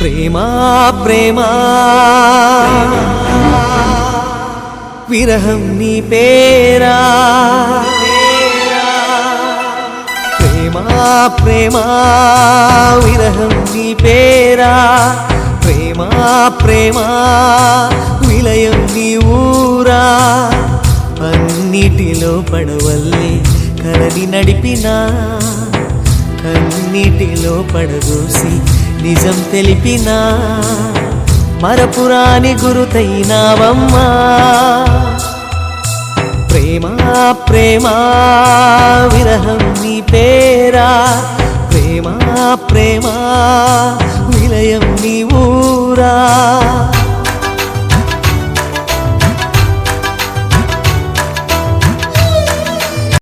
ప్రేమా ప్రేమా. విరహం నీ పేరా. ప్రేమా ప్రేమా విరహం నీ పేరా. ప్రేమా ప్రేమా విలయం నీ ఊరా. అన్నిటిలో పడవల్లే కలది నడిపినా. అన్నిటిలో పడదోసి నిజం తెలిపినా మరపురాని గురుతైనావమ్మా. ప్రేమా ప్రేమా విరహం నీ పేరా. ప్రేమా ప్రేమా విలయం నీ ఊరా.